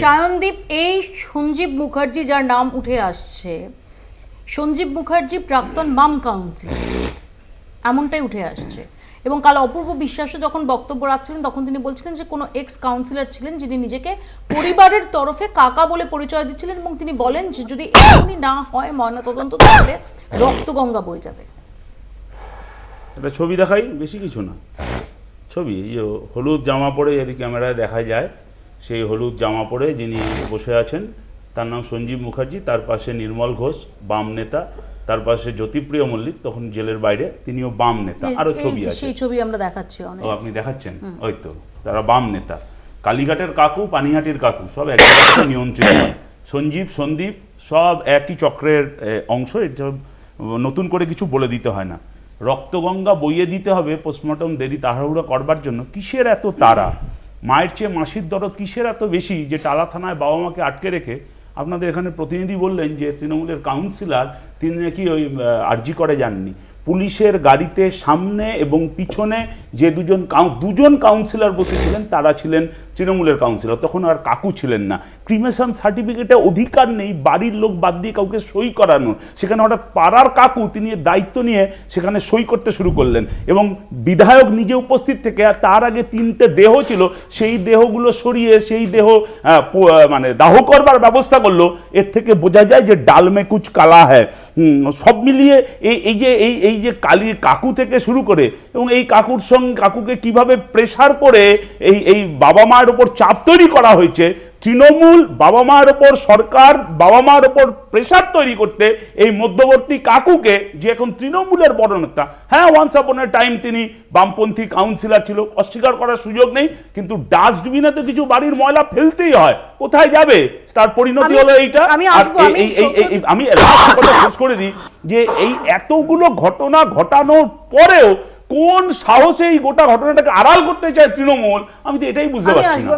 সায়নদীপ এই সঞ্জীব মুখার্জি যার নাম উঠে আসছে সঞ্জীব মুখার্জি প্রাক্তন বাম কাউন্সিলর এমনটাই উঠে আসছে। এবং কাল অপূর্ব বিশ্বাসও যখন বক্তব্য রাখছিলেন তখন তিনি বলছিলেন যে কোনো এক্স কাউন্সিলর ছিলেন যিনি নিজেকে পরিবারের তরফে কাকা বলে পরিচয় দিচ্ছিলেন এবং তিনি বলেন যে যদি এখনই না হয় ময়নাতদন্ত তাহলে রক্তগঙ্গা বয়ে যাবে। একটা ছবি দেখাই বেশি কিছু না। ছবি হলুদ জামা পরে যদি ক্যামেরায় দেখা যায়। সেই হলুদ জামা পরে যিনি বসে আছেন তার নাম সঞ্জীব মুখার্জি তার পাশে নির্মল ঘোষ বাম নেতা তার পাশে জ্যোতিপ্রিয় মল্লিক তখন জেলের বাইরে তিনিও বাম নেতা আরও ছবি আছে। সেই ছবি আমরা দেখাচ্ছি ও আপনি দেখাচ্ছেন? ওই তো তারা বাম নেতা। কালীঘাটের কাকু পানিহাটির কাকু সব এক নিয়ন্ত্রিত। সঞ্জীব সন্দীপ সব একই চক্রের অংশ এটা নতুন করে কিছু বলে দিতে হয় না। রক্তগঙ্গা বইয়ে দিতে হবে পোস্টমর্টম দেরি তাড়াহুড়ো করবার জন্য। কিসের এত তারা মায়ের চেয়ে মাসির দরদ কিসের এত বেশি যে টালা থানায় বাবা মাকে আটকে রেখে আপনাদের এখানে প্রতিনিধি বললেন যে তৃণমূলের কাউন্সিলর তিনি নাকি ওই আর্জি করে যাননি। পুলিশের গাড়িতে সামনে এবং পিছনে যে দুজন দুজন কাউন্সিলর বসেছিলেন, তারা ছিলেন তৃণমূলের কাউন্সিলর তখন আর কাকু ছিলেন না। ক্রিমেশন সার্টিফিকেটে অধিকার নেই, বাড়ির লোক বাদ দিয়ে কাউকে সই করানোর। সেখানে হঠাৎ পাড়ার কাকু, তিনি দায়িত্ব নিয়ে সেখানে সই করতে শুরু করলেন। এবং বিধায়ক নিজে উপস্থিত থেকে, আর তার আগে তিনটে দেহ ছিল, সেই দেহগুলো সরিয়ে, সেই দেহ মানে দাহ করবার ব্যবস্থা করল। এর থেকে বোঝা যায় যে ডালমে কুচ কালা হ্যায়। সব মিলিয়ে এই এই যে, এই এই যে কালী কাকু থেকে শুরু করে, এবং এই কাকুর সঙ্গে কাকুকে কীভাবে প্রেসার করে, এই এই বাবা মায়ের ওপর চাপ তৈরি করা হয়েছে তৃণমূল বাবা মায়ের ওপর সরকার বাবা মায়ের ওপর প্রেসার তৈরি করতে এই মধ্যবর্তী কাকুকে যে এখন তৃণমূলের বড় নেতা হ্যাঁ ওয়ান্স আপনের টাইম তিনি বামপন্থী কাউন্সিলর ছিল অস্বীকার করার সুযোগ নেই কিন্তু ডাস্টবিনে তো কিছু বাড়ির ময়লা ফেলতেই হয় কোথায় যাবে? তার পরিণতি হলো এইটা। আমি শেষ করে দিই যে এই এতগুলো ঘটনা ঘটানোর পরেও কোন সাহসে এই গোটা ঘটনাটাকে আড়াল করতে চায় তৃণমূল আমি তো এটাই বুঝতে পারছি না।